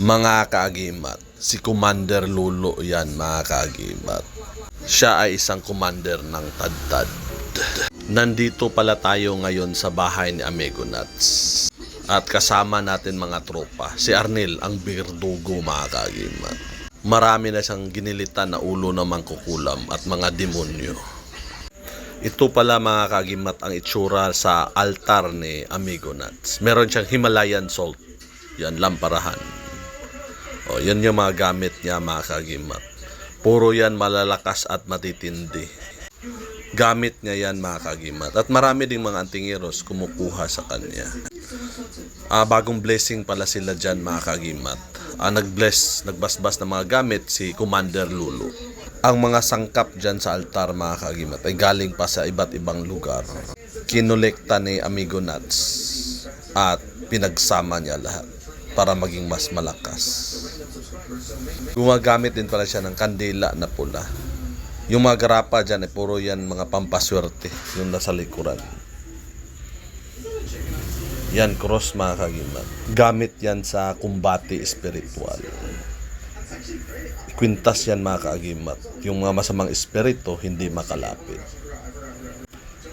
Mga kaagimat, si Commander Lulo yan mga kaagimat. Siya ay isang commander ng Tadtad. Nandito pala tayo ngayon sa bahay ni Amigo Nuts. At kasama natin mga tropa, si Arnel, ang birdugo mga kaagimat. Marami na siyang ginilitan na ulo ng mangkukulam at mga demonyo. Ito pala mga kagimat ang itsura sa altar ni Amigo Nuts. Meron siyang Himalayan salt. Yan, lamparahan. O, yan yung mga gamit niya mga kagimat. Puro yan malalakas at matitindi. Gamit niya yan mga kagimat. At marami ding mga antingiros kumukuha sa kanya. Ah, bagong blessing pala sila dyan mga kagimat. Ah, nag-bless, nagbasbas ng mga gamit si Commander Lulu. Ang mga sangkap dyan sa altar mga kagimat ay galing pa sa iba't ibang lugar. Kinolekta ni Amigo Nuts at pinagsama niya lahat para maging mas malakas. Gumagamit din pala siya ng kandila na pula. Yung mga garapa dyan ay puro yan mga pampaswerte yung nasa likuran. Yan cross mga kagimat. Gamit yan sa kumbati espiritual. Kwintas yan mga kaagimat. Yung mga masamang espiritu hindi makalapit.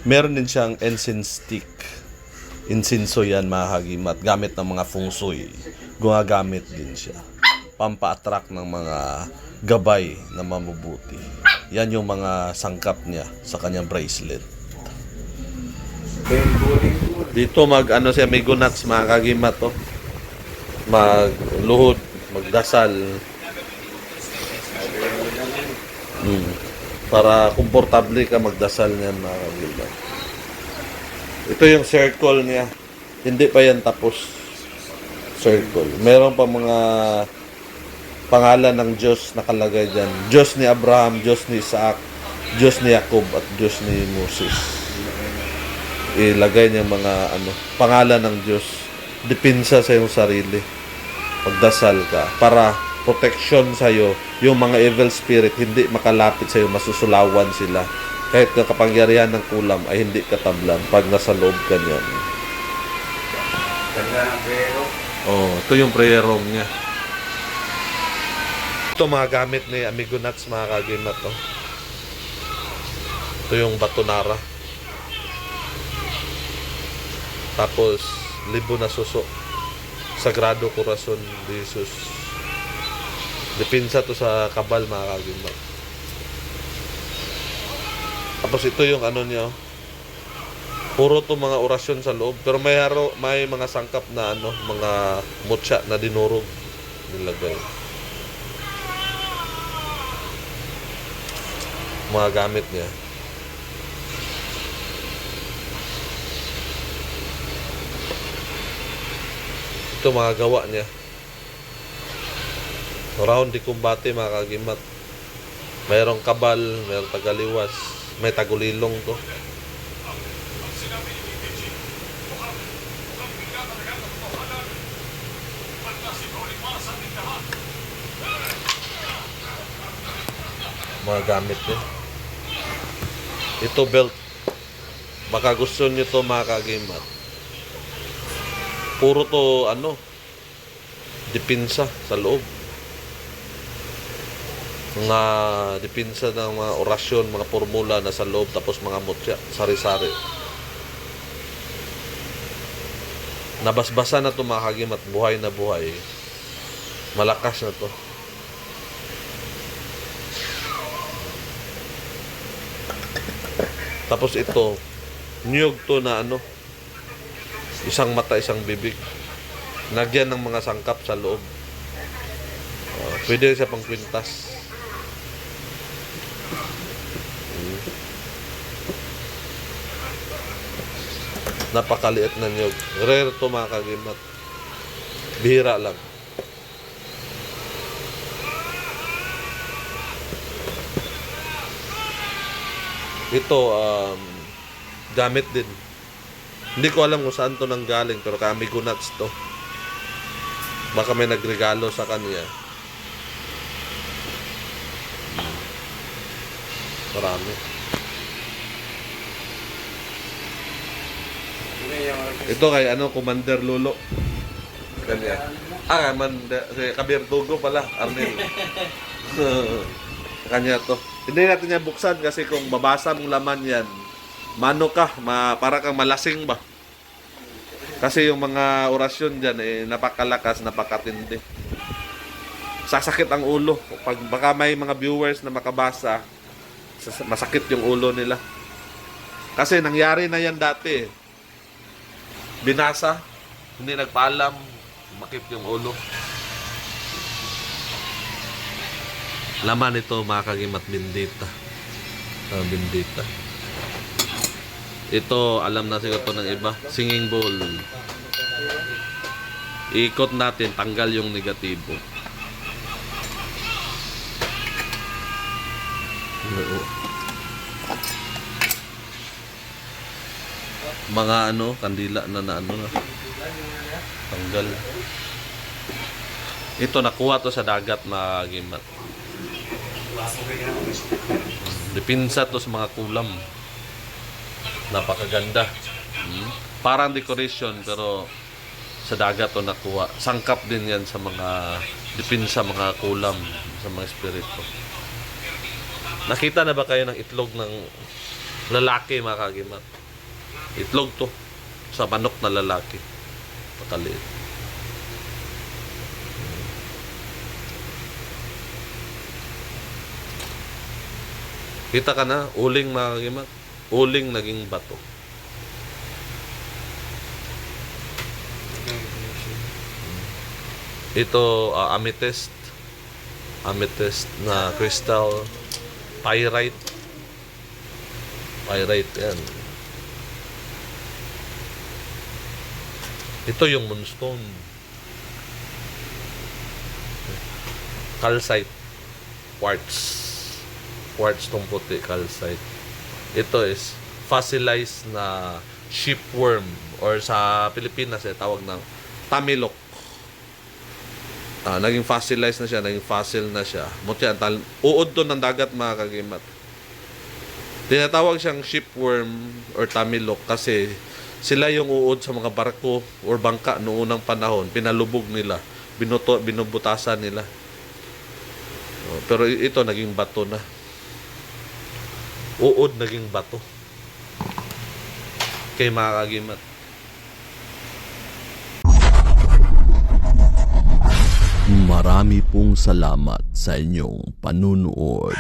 Meron din siyang incense stick. Insinso yan mga kagimat. Gamit ng mga feng shui. Gumagamit din siya. Pampa-attract ng mga gabay na mamubuti. Yan yung mga sangkap niya sa kanyang bracelet. Dito mag ano si Amigo Nuts mga kagimat to. Magluhod, magdasal, Hmm. Para komportable ka magdasal niyan mga kagimat. Ito yung circle niya. Hindi pa yan tapos. Circle. Meron pa mga pangalan ng Diyos nakalagay dyan. Diyos ni Abraham, Diyos ni Isaac, Diyos ni Jacob, at Diyos ni Moses. Ilagay niya mga ano, pangalan ng Diyos. Dipinsa sa iyong sarili. Pagdasal ka. Para protection sa iyo yung mga evil spirit hindi makalapit sa iyo masusulawan sila kahit na kapangyarihan ng kulam ay hindi katablan pag nasa loob ka niyan. Ganda ng oh ito yung prayer room niya. Ito mga gamit ni Amigo Nuts mga kagimat to ito yung batonara tapos libo na suso. Sagrado Corazon de Jesus. Depinsa to sa kabal mga kagimat. Tapos ito yung ano niya. Puro to mga orasyon sa loob. Pero may haro, may mga sangkap na ano, mga mutya na dinurog nilagay. Mga gamit niya. Ito mga gawa niya. Round di kumbate mga kagimat. Mayroong kabal, mayroong tagaliwas, may tagulilong to. Mga gamit niya. Ito belt. Baka gusto niyo to mga kagimat. Puro to ano, dipinsa sa loob mga dipinsa ng mga orasyon, mga formula na sa loob, tapos mga mutya, sari-sari. Nabasbasa na ito mga kagimat, buhay na buhay. Malakas na to. Tapos ito, niyog to na ano, isang mata, isang bibig. Nagyan ng mga sangkap sa loob. Uh, pwede siya pang kwintas. Napakaliit na niyog. Rare to mga kagimat. Bihira lang. Ito, um, gamit din. Hindi ko alam kung saan to nanggaling, pero kami nuts to. Baka may nagregalo sa kanya. Hmm. Marami. May yung Ito kay ano, Commander Lolo. Ganyan. Ah, man, si Kabirdugo pala, Arnel. Kanya to. Hindi natin yan buksan kasi kung babasa mong laman yan, mano ka, ma, para kang malasing ba? Kasi yung mga orasyon dyan, eh, napakalakas, napakatindi. Sasakit ang ulo. Pag baka may mga viewers na makabasa, masakit yung ulo nila. Kasi nangyari na yan dati. Binasa, hindi nagpaalam, makit yung ulo. Laman ito mga kagimat bindita. Ah, bindita. Ito, alam na siguro to ng iba. Singing bowl. Ikot natin, tanggal yung negatibo. Oo. Mga ano, kandila na na ano na. Tanggal. Ito, nakuha to sa dagat mga gimat. Dipinsa to sa mga kulam. Napakaganda. Hmm? Parang decoration pero sa dagat to nakuha. Sangkap din yan sa mga dipinsa, mga kulam, sa mga espiritu. Nakita na ba kayo ng itlog ng lalaki mga kagimat? Itlog to sa manok na lalaki. Pakaliit. Kita ka na, uling mga kagimat. Uling naging bato. Ito, ah, amethyst. Amethyst na crystal. Pyrite. Pyrite yan. Ito yung moonstone. Calcite. Quartz. Quartz tong puti, calcite. Ito is fossilized na shipworm or sa Pilipinas eh tawag ng tamilok. Ah, naging fossilized na siya, naging fossil na siya. Mutya, tal uod to ng dagat mga kagimat. Tinatawag siyang shipworm or tamilok kasi sila yung uod sa mga barko or bangka noong unang panahon. Pinalubog nila. Binuto, binubutasan nila. Oh, pero ito naging bato na. Uod naging bato. Kay mga kagimat. Marami pong salamat sa inyong panunood.